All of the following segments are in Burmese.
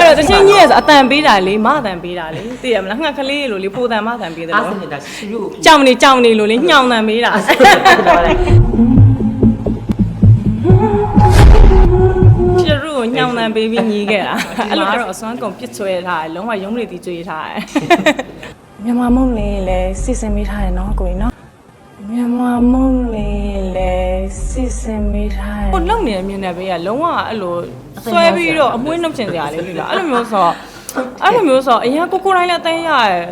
အဲ့တော့တချင်းကြီးရဲ့ဆိုအတန်ပေးတာလေမအတန်ပေးတာလေသိရမလားငှက်ကလေးလိုလေဖိုတန်မအတန်ပေးတယ်အားလို့စနေတာရှရုပ်ကိုကြောင်နေကြောင်နေလို့လေညှောင်တန်ပေးတာချစ်ရုကိုညှောင်တန်ပေးပြီးညီးခဲ့တာအဲ့လိုကတော့အစွမ်းကုန်ပစ်ဆွဲထားတယ်လုံးဝရုံးရည်တီကျွေးထားတယ်မြန်မာမုံလေးလည်းစီစဉ်ပေးထားတယ်နော်ကိုကြီးနော် မြန်မာမုံလေးလည်းစီစဉ်ပေးထားတယ်ကိုလုံနေတဲ့မြင်တဲ့ဘေးကလုံးဝအဲ့လိုဆွဲပြီးတော့အမွှေးနှုတ်ချင်စရာလေးလေလားအဲ့လိုမျိုးဆိုတော့အဲ့လိုမျိုးဆိုတော့အရင်ကိုကိုတိုင်းလည်းအသိရရဲ့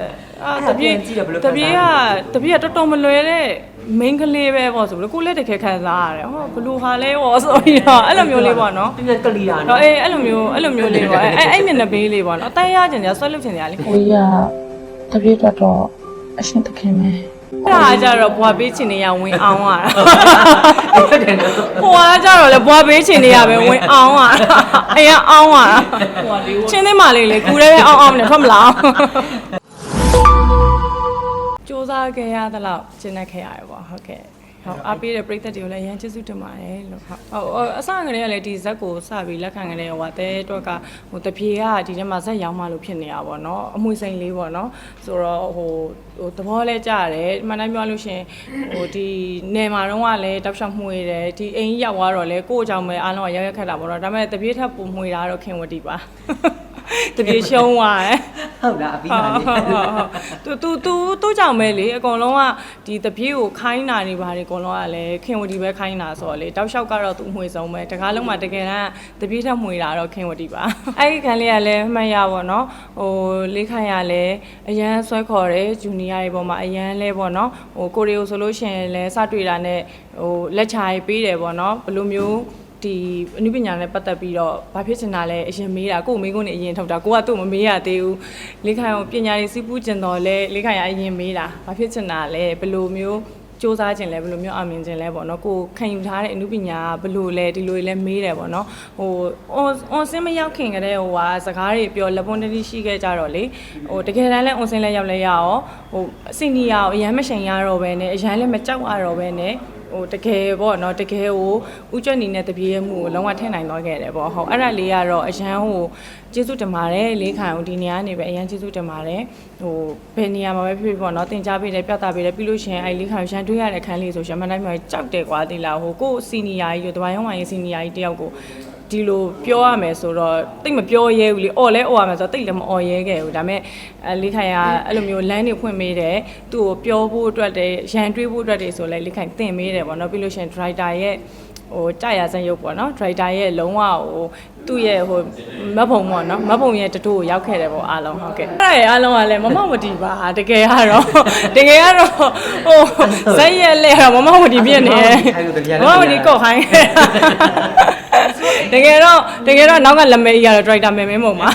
အာတပြေးတပြေးကတပြေးကတော်တော်မလွယ်တဲ့ main ကလေးပဲပေါ့ဆိုပြီးကိုလည်းတကယ်ခံစားရတယ်ဟောဘလူဟာလဲပေါ့ဆိုပြီးတော့အဲ့လိုမျိုးလေးပေါ့နော်ပြည့်ကလီယာတော့အေးအဲ့လိုမျိုးအဲ့လိုမျိုးလေးပေါ့အဲ့အဲ့မျက်နှာပေးလေးပေါ့နော်အတိုင်းရကျင်ကြဆွဲလုပ်ချင်ကြလေ။ကိုကြီးကတပြည့်တော့တော့အရှင်သခင်ပဲ အဲ့ဒါကြတော့ဘွားပေးချင်နေရဝင်အောင်ရတာဟုတ်တယ်နော်ဟိုကကြတော့လေဘွားပေးချင်နေရပဲဝင်အောင်ရတာအရင်အောင်ရတာချင်းသိမလေးလေကူရဲပဲအောင်အောင်နဲ့ထွက်မလားစူးစမ်းခဲ့ရသလောက်ကျင့်တတ်ခဲ့ရတယ်ပေါ့ဟုတ်ကဲ့ ဟုတ်အားပေးတဲ့ပရိသတ်တွေကိုလည်းရန်ကျေးဇူးတင်ပါတယ်လို့ဟုတ်ဟုတ်အစကတည်းကလည်းဒီဇက်ကိုစပြီးလက်ခံကြတဲ့ဟိုတဲအတွက်ကဟိုတပြေကဒီထဲမှာဇက်ရောင်းမှလို့ဖြစ်နေတာပေါ့နော်အမွှေစိန်လေးပေါ့နော်ဆိုတော့ဟိုဟိုသဘောလဲကြရတယ်မှန်တိုင်းပြောလို့ရှရင်ဟိုဒီနယ်မှာတော့ကလည်းတောက်လျှောက်မှွေတယ်ဒီအိမ်ရောက်သွားတော့လဲကိုယ့်အကြောင်းပဲအားလုံးကရောက်ရက်ခက်တာပေါ့နော်ဒါပေမဲ့တပြေထပ်ပုံမှွေတာတော့ခင်ဝတီပါတပြေရှုံးသွားတယ်ဟုတ်လားအပြီးဟုတ်ပါလေဟုတ်ဟုတ်သူသူသူကြောင့်ပဲလေအကုန်လုံးကဒီတပြေးကိုခိုင်းတာနေပါလေအကုန်လုံးကလည်းခင်ဝတီပဲခိုင်းတာဆိုတော့လေတောက်လျှောက်ကတော့သူ့အမွေဆုံးပဲတကားလုံးမှာတကယ်တမ်းတပြေးထက်မွေတာတော့ခင်ဝတီပါအဲ့ဒီခံလေးကလည်းမှတ်ရပါတော့ဟိုလေးခိုင်ရလည်းအရန်ဆွဲခေါ်တယ်ဂျူနီယာတွေပေါ်မှာအရန်လဲပေါ့နော်ဟိုကိုရီယိုဆိုလို့ရှိရင်လည်းစတွေ့တာနဲ့ဟိုလက်ချာရေးပေးတယ်ပေါ့နော်ဘယ်လိုမျိုးဒီအနုပညာနဲ့ပတ်သက်ပြီးတော့ဘာဖြစ်ချင်တာလဲအရင်မေးတာကို့မေးခွန်းနေအရင်ထုတ်တာကိုကသူ့မမေးရသေးဘူးလေးခိုင်အောင်ပညာရေးစီးပူးကျင်တော်လဲလေးခိုင်ကအရင်မေးတာဘာဖြစ်ချင်တာလဲဘယ်လိုမျိုး စ조사ခြင်းလဲဘယ်လိုမျိုးအောင်မြင်ခြင်းလဲပေါ့နော်ကိုခံယူထားတဲ့အနုပညာကဘယ်လိုလဲဒီလိုလဲမေးတယ်ပေါ့နော်ဟို on on စင်းမရောက်ခင်ကတည်းကဟိုဟာစကားတွေပြောလက်ပွန်းတတိရှိခဲ့ကြတော့လေဟိုတကယ်တမ်းလဲ on စင်းလဲရောက်လဲရအောင်ဟိုအစီနီယာကိုအရန်မရှင်ရတော့ပဲနဲ့အရန်လဲမကြောက်ရတော့ပဲနဲ့ ဟိုတကယ်ပေါ့နော်တကယ်ကိုဥကျွတ်နေနဲ့တပြေးမှုကိုလုံးဝထည့်နိုင်တော့ခဲ့တယ်ပေါ့ဟုတ်အဲ့ဒါလေးကတော့အရန်ဟိုကျေးဇူးတင်ပါတယ်လေးခံအောင်ဒီနေရာနေပဲအရန်ကျေးဇူးတင်ပါတယ်ဟိုဘယ်နေရာမှာပဲဖြစ်ဖြစ်ပေါ့နော်တင် जा ပေးတယ်ပြသပေးတယ်ပြီးလို့ရှိရင်အဲ့လေးခံရန်တွေးရတဲ့ခန်းလေးဆိုရှင်မတိုင်းမျိုးကြောက်တယ်ကွာဒီလားဟိုကိုစီနီယာကြီးတို့တပိုင်းရောင်းဝိုင်းရေးစီနီယာကြီးတယောက်ကို ဒီလိုပြောရမယ်ဆိုတော့တိတ်မပြောရဲဘူးလေအော်လဲအော်ရမယ်ဆိုတော့တိတ်လည်းမအော်ရဲခဲ့ဘူးဒါပေမဲ့အဲလေးခိုင်ကအဲ့လိုမျိုးလမ်းတွေဖွင့်ပေးတယ်သူ့ကိုပြောဖို့အတွက်တည်းရန်တွေးဖို့အတွက်တည်းဆိုလဲလေးခိုင်သင်ပေးတယ်ပေါ့နော်ပြီးလို့ရှိရင် driver ရဲ့ဟိုကြာရစံရုပ်ပေါ့နော် driver ရဲ့လုံးဝဟိုသူ့ရဲ့ဟိုမတ်ဖုံပေါ့နော်မတ်ဖုံရဲ့တတိုးကိုရောက်ခဲ့တယ်ပေါ့အားလုံးဟုတ်ကဲ့အဲ့ဒါရဲ့အားလုံးကလည်းမမဝတီပါတကယ်ကတော့တကယ်ကတော့ဟိုဇက်ရဲ့လက်ကတော့မမဝတီပြည့်နေတယ်မမဝတီကော့ခိုင်း တကယ်တော့တကယ်တော့နောက်ကလက်မဲကြီးကတော့ driver မဲမဲမုံပါ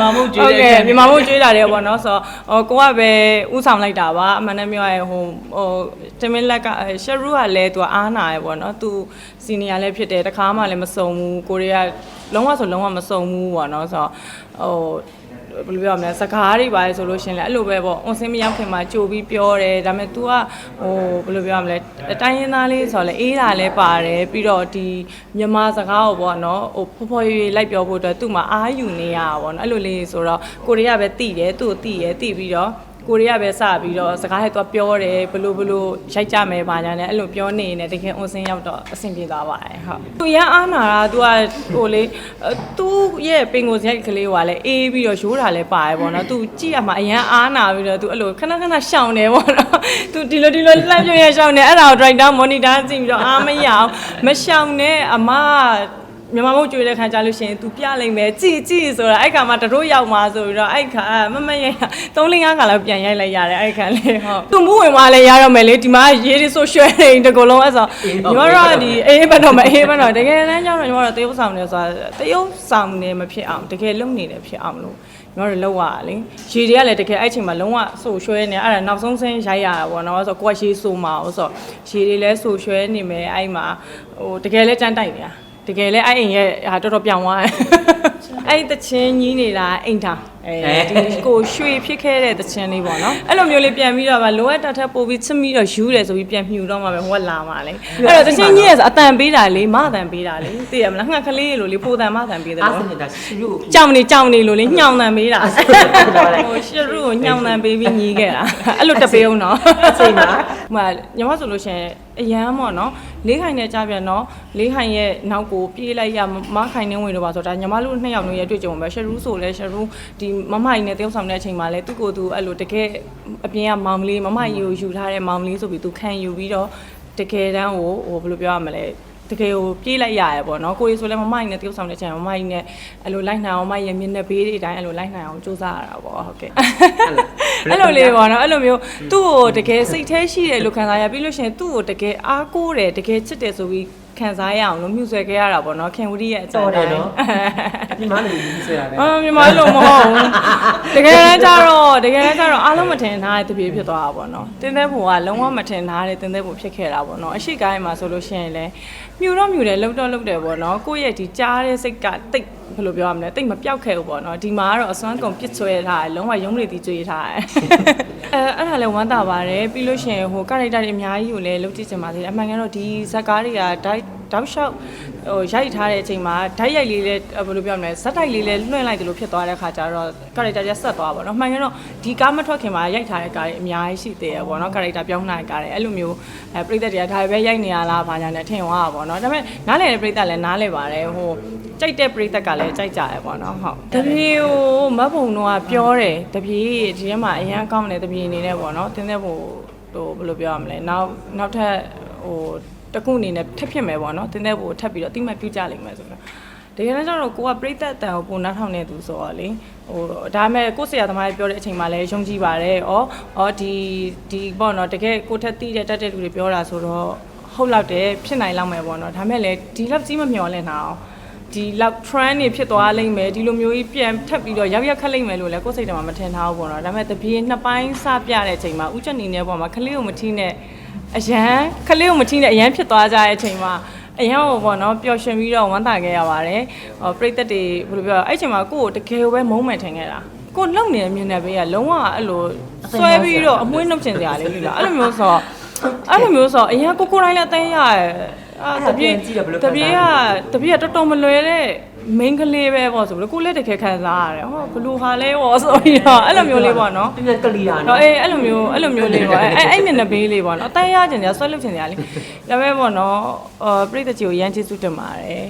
မမမုတ်ကျွေးဟုတ်တယ်ကဲ့မြန်မာမို့ကျွေးတာတယ်ပေါ့နော်ဆိုတော့ဟိုကိုကပဲဥဆောင်လိုက်တာပါအမှန်တမ်းပြောရရင်ဟိုဟိုတမင်လက်ကရှရူကလည်းသူကအားနာရယ်ပေါ့နော်သူစီနီယာလည်းဖြစ်တယ်တခါမှလည်းမစုံဘူးကိုရီးယားလုံးဝဆိုလုံးဝမစုံဘူးပေါ့နော်ဆိုတော့ဟို ဘယ်လိုပြောမလဲစကားတွေပါလေဆိုလို့ရှရင်လည်းအဲ့လိုပဲပေါ့အွန်စင်းမရောက်ခင်မှာကြိုပြီးပြောတယ်ဒါပေမဲ့ तू ကဟိုဘယ်လိုပြောမလဲတိုင်းရင်းသားလေးဆိုတော့လေအေးတာလည်းပါတယ်ပြီးတော့ဒီမြန်မာစကားကိုပေါ့နော်ဟိုဖော်ဖော်ရွေလိုက်ပြောဖို့အတွက်သူ့မှာအားယူနေရတာပေါ့နော်အဲ့လိုလေးဆိုတော့ကိုရီးယားပဲတိတယ်သူ့ကိုတိရတိပြီးတော့ ကိုရီးယားပဲစပြီးတော့စကားဟဲ့သူပြောတယ်ဘလို့ဘလို့ရိုက်ကြမယ်ပါညာနဲ့အဲ့လိုပြောနေနေတကယ်အွန်စင်းရောက်တော့အဆင်ပြေသွားပါတယ်ဟုတ်သူရအားနာတာ तू ကဟိုလေသူ့ရဲ့ပင်ကိုရိုက်ကလေးကလည်းအေးပြီးတော့ရိုးတာလည်းပါတယ်ပေါ့နော် तू ကြည့်ရမှာအရန်အားနာပြီးတော့ तू အဲ့လိုခဏခဏရှောင်တယ်ပေါ့နော် तू ဒီလိုဒီလိုလှမ်းပြရရှောင်တယ်အဲ့ဒါကို driver monitor ကြည့်ပြီးတော့အားမရအောင်မရှောင်နဲ့အမ မြန်မာမုတ်ကျွေးတဲ့ခါကြလို့ရှိရင် तू ပြလိုက်မယ်ကြည်ကြည်ဆိုတာအဲ့ခါမှာတတို့ရောက်မှာဆိုပြီးတော့အဲ့ခါမမရ3လ5ခါလောက်ပြန်ရိုက်လိုက်ရတယ်အဲ့ခါလေးဟုတ်သူမူဝင်သွားလဲရတော့မယ်လေဒီမှာရေးဒီဆိုရှယ်တွေတကူလုံးအဲ့ဆိုညီမတို့ကဒီအေးဘက်တော့မအေးဘက်တော့တကယ်တမ်းကျတော့ညီမတို့တရုပ်ဆောင်နေဆိုတာတရုပ်ဆောင်နေမဖြစ်အောင်တကယ်လုံနေတယ်ဖြစ်အောင်လို့ညီမတို့လောက်ရတာလေရေတွေကလည်းတကယ်အဲ့ချိန်မှာလုံးဝဆိုရွှဲနေအဲ့ဒါနောက်ဆုံးဆင်းရိုက်ရတာပေါ့နော်ဆိုတော့ကိုကရေဆိုမှာဆိုတော့ရေတွေလည်းဆိုရွှဲနေမယ်အဲ့မှာဟိုတကယ်လည်းကြမ်းတိုက်နေတာ တကယ်လည်းအဲ့အိမ်ရဲ့ဟာတော်တော်ပြောင်းသွားတယ်အဲ့တချင်းကြီးနေတာအိမ်ထောင် အဲဒီကိုရွှေဖြစ်ခဲ့တဲ့တခြင်းလေးပေါ့နော်အဲ့လိုမျိုးလေးပြန်ပြီးတော့ဗာလိုအပ်တာထက်ပိုပြီးချစ်ပြီးတော့ယူတယ်ဆိုပြီးပြန်မြူတော့မှပဲဟိုကလာမှာလေအဲ့တော့တခြင်းကြီးရဲ့ဆိုအတန်ပေးတာလေမအတန်ပေးတာလေသိရမလားငှက်ကလေးလိုလေပိုတန်မအတန်ပေးတယ်အားလို့စနေတာရှရုကြောင်နေကြောင်နေလို့လေညှောင်တန်ပေးတာဟိုရှရုကိုညှောင်တန်ပေးပြီးညီးခဲ့တာအဲ့လိုတပေးအောင်နော်အချိန်မှာဟိုမှာညီမဆိုလို့ရှိရင်အရန်ပေါ့နော်လေးခိုင်နဲ့ကြားပြန်တော့လေးခိုင်ရဲ့နောက်ကိုပြေးလိုက်ရမခိုင်နေဝင်တော့ပါဆိုတော့ဒါညီမတို့နှစ်ယောက်လုံးရဲ့တွေ့ကြုံပဲရှရူးဆိုလဲရှရူးဒီမမိုင်နဲ့တယောက်ဆောင်တဲ့အချိန်မှာလဲသူ့ကိုယ်သူအဲ့လိုတကယ်အပြင်ကမောင်မလေးမမိုင်ကြီးကိုယူထားတဲ့မောင်မလေးဆိုပြီးသူခံယူပြီးတော့တကယ်တမ်းကိုဟိုဘယ်လိုပြောရမလဲတကယ်ကိုပြေးလိုက်ရရပေါ့နော်ကိုရီဆိုလဲမမိုင်နဲ့တယောက်ဆောင်တဲ့အချိန်မှာမမိုင်နဲ့အဲ့လိုလိုက်နိုင်အောင်မမိုင်ရဲ့မျက်နှာဘေးတွေအတိုင်းအဲ့လိုလိုက်နိုင်အောင်စူးစမ်းရတာပေါ့ဟုတ်ကဲ့အဲ့လိုလေးပေါ့နော်အဲ့လိုမျိုးသူ့ကိုတကယ်စိတ်แท้ရှိတယ်လို့ခံစားရပြီးလို့ရှိရင်သူ့ကိုတကယ်အားကိုးတယ်တကယ်ချစ်တယ်ဆိုပြီး ခံစားရအောင်လို့မြှူဆွဲခဲ့ရတာပေါ့နော်ခင်ဝတီရဲ့အတန်တော်တယ်တိုင်းနော်ဒီမှာလည်းဒီဆွဲတာပဲအာမြန်မာလိုမဟုတ်ဘူးတကယ်တမ်းကျတော့တကယ်တမ်းကျတော့အားလုံးမထင်ထားတဲ့တပြေဖြစ်သွားတာပေါ့နော်တင်းတဲ့ဘုံကလုံးဝမထင်ထားတဲ့တင်းတဲ့ဘုံဖြစ်ခဲ့တာပေါ့နော်အရှိကိုင်းမှာဆိုလို့ရှိရင်လည်းမြူတော့မြူတယ်လှုပ်တော့လှုပ်တယ်ပေါ့နော်ကိုယ့်ရဲ့ဒီကြားတဲ့စိတ်ကတိတ်ဘယ်လိုပြောရမလဲတိတ်မပြောက်ခဲ့ဘူးပေါ့နော်ဒီမှာကတော့အစွမ်းကုန်ပစ်ဆွဲထားတယ်လုံးဝရုံးနေတီကျွေးထားတယ် အဲအဲ့ဒါလည်းဝမ်းသာပါတယ်ပြီးလို့ရှိရင်ဟိုကာရိုက်တာတွေအများကြီးကိုလည်းလုပ်ကြည့်ချင်ပါသေးတယ်အမှန်ကတော့ဒီဇက်ကားတွေကဒိုက်တောက်လျှောက် ဟိုရိုက်ထားတဲ့အချိန်မှာဓာတ်ရိုက်လေးလည်းဘယ်လိုပြောမလဲဇက်တိုက်လေးလည်းလွှင့်လိုက်တယ်လို့ဖြစ်သွားတဲ့ခါကျတော့ကာရိုက်တာတွေဆက်သွားပါတော့အမှန်ကတော့ဒီကားမထွက်ခင်မှာရိုက်ထားတဲ့ကားတွေအများကြီးရှိသေးတယ်ပေါ့နော်ကာရိုက်တာပြောင်းနိုင်ကားတွေအဲ့လိုမျိုးအဲပြိသက်တွေကဒါပဲရိုက်နေရလားဘာညာနဲ့ထင်သွားတာပေါ့နော်ဒါပေမဲ့နားလည်တဲ့ပြိသက်လည်းနားလည်ပါတယ်ဟိုကြိုက်တဲ့ပြိသက်ကလည်းကြိုက်ကြရပေါ့နော်ဟုတ်တပြေကိုမတ်ဖုံတော့ပြောတယ်တပြေဒီထဲမှာအရန်ကောင်းတယ်တပြေအနေနဲ့ပေါ့နော်တင်းတဲ့ဘို့ဟိုဘယ်လိုပြောရမလဲနောက်နောက်ထပ်ဟို တခုအနေနဲ့ထပ်ဖြစ်မယ်ပေါ့နော်တင်းတဲ့ဘို့ထပ်ပြီးတော့တိမှတ်ပြုကြလိမ့်မယ်ဆိုတော့တကယ်တော့ကျတော့ကိုကပြိသက်တန်ကိုပုံနှားထောင်နေသူဆိုတော့လေဟိုဒါပေမဲ့ကိုဆရာသမားကြီးပြောတဲ့အချိန်မှာလည်းယုံကြည်ပါတယ်။ဩဩဒီဒီပေါ့နော်တကယ်ကိုထက်တိတဲ့တက်တဲ့လူတွေပြောတာဆိုတော့ဟုတ်လောက်တယ်ဖြစ်နိုင်လောက်မယ်ပေါ့နော်ဒါပေမဲ့လည်းဒီလောက်ကြီးမမျောလင့်တာအောင်ဒီလောက် trend တွေဖြစ်သွားလိမ့်မယ်ဒီလိုမျိုးကြီးပြန်ထပ်ပြီးတော့ရောက်ရောက်ခက်လိမ့်မယ်လို့လည်းကိုယ်စိတ်ထဲမှာမထင်ထားဘူးပေါ့နော်ဒါပေမဲ့တပြေနှစ်ပိုင်းစပြတဲ့အချိန်မှာဥချက်နေနေပေါ့မှာခလေးကိုမထီးနဲ့ အရန်ခလေးကိုမထီးနဲ့အရန်ဖြစ်သွားကြတဲ့အချိန်မှာအရန်ဟိုပေါ့နော်ပျော်ရွှင်ပြီးတော့ဝမ်းသာခဲ့ရပါတယ်ဟောပြိသက်တွေဘယ်လိုပြောရအဲ့အချိန်မှာကိုယ့်ကိုတကယ်ပဲမုန်းမယ်ထင်ခဲ့တာကိုလုံနေတဲ့မြင်တဲ့ဘေးကလုံးဝအဲ့လိုဆွဲပြီးတော့အမွှေးနှုတ်ချင်စရာလေးပြီလားအဲ့လိုမျိုးဆိုအဲ့လိုမျိုးဆိုအရန်ကိုကိုတိုင်းလည်းအသိရရဲအာတပြေတပြေကတပြေကတော်တော်မလွယ်တဲ့ main ကလေးပဲပေါ့ဆိုပြီးကိုလည်းတကယ်ခံစားရတယ်ဟောဘလူဟာလဲပေါ့ဆိုပြီးတော့အဲ့လိုမျိုးလေးပေါ့နော်ပြင်းပြကလီတာတော့နော်အေးအဲ့လိုမျိုးအဲ့လိုမျိုးလေးပေါ့အဲ့အဲ့မျက်နှာပေးလေးပေါ့နော်အတိုင်းရကျင်ကြဆွဲလုတ်ချင်ကြလေဒါပေမဲ့ပေါ့နော်အော်ပြိတ္တကြီးကိုရမ်းကျေးဇူးတင်ပါတယ်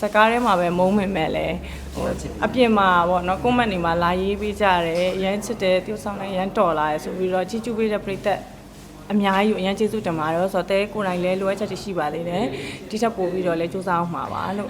စကားထဲမှာပဲမုန်းမိမဲ့လဲဟိုအပြင်မှာပေါ့နော်ကွန်မန့်တွေမှာလာရေးပေးကြတယ်ရမ်းချစ်တယ် tiêu ဆောင်လိုက်ရမ်းတော်လာတယ်ဆိုပြီးတော့ချီချူပေးတဲ့ပြိတ္တအများကြီးကိုအရန်ကျေးဇူးတင်ပါတယ်ဆိုတော့တဲကိုယ်တိုင်လဲလိုအပ်ချက်တွေရှိပါသေးတယ်ဒီထက်ပိုပြီးတော့လဲစူးစမ်းအောင်မှာပါလို့